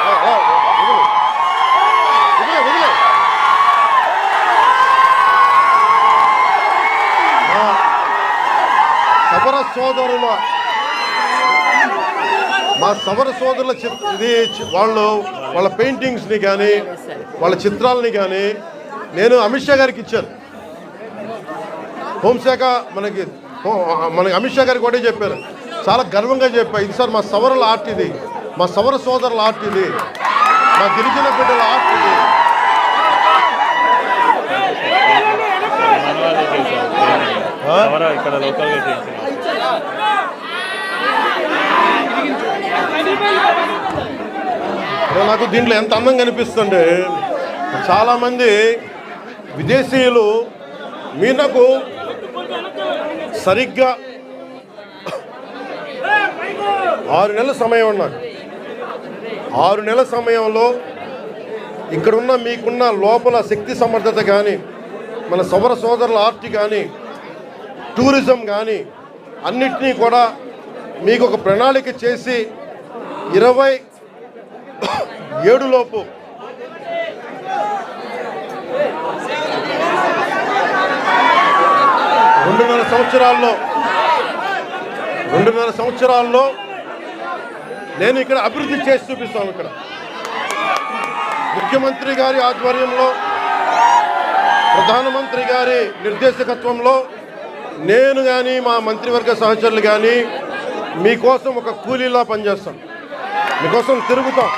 సవర మా సబర సోదరుల మా సబర సోదరుల ఇది వాళ్ళు వాళ్ళ పెయింటింగ్స్ని కానీ వాళ్ళ చిత్రాలని కానీ నేను అమిత్ షా గారికి ఇచ్చాను. హోంశాఖ మనకి మనకి అమిత్ షా గారికి ఒకటే చెప్పారు. చాలా గర్వంగా చెప్పా ఇది సార్ మా సవరుల ఆర్ట్ ఇది. మా సవర సోదరుల ఆర్ట్ ఇది. మా గిరిజన బిడ్డల ఆర్ట్ ఇది. ఇక్కడ లోకల్గా నాకు దీంట్లో ఎంత అందంగా అనిపిస్తుంది చాలామంది విదేశీయులు మీరు నాకు సరిగ్గా ఆరు నెలల సమయం ఉన్నారు ఆరు నెలల సమయంలో ఇక్కడున్న మీకున్న లోపల శక్తి సమర్థత కానీ మన సౌర సోదరుల ఆర్ట్ కానీ టూరిజం కానీ అన్నిటినీ కూడా మీకు ఒక ప్రణాళిక చేసి ఇరవై ఏడులోపు రెండున్నర సంవత్సరాల్లో రెండున్నర సంవత్సరాల్లో నేను ఇక్కడ అభివృద్ధి చేసి చూపిస్తాను ఇక్కడ. ముఖ్యమంత్రి గారి ఆధ్వర్యంలో ప్రధానమంత్రి గారి నిర్దేశకత్వంలో నేను కానీ మా మంత్రివర్గ సహచరులు కానీ మీకోసం ఒక కూలీలా పనిచేస్తాం. మీకోసం తిరుగుతాం.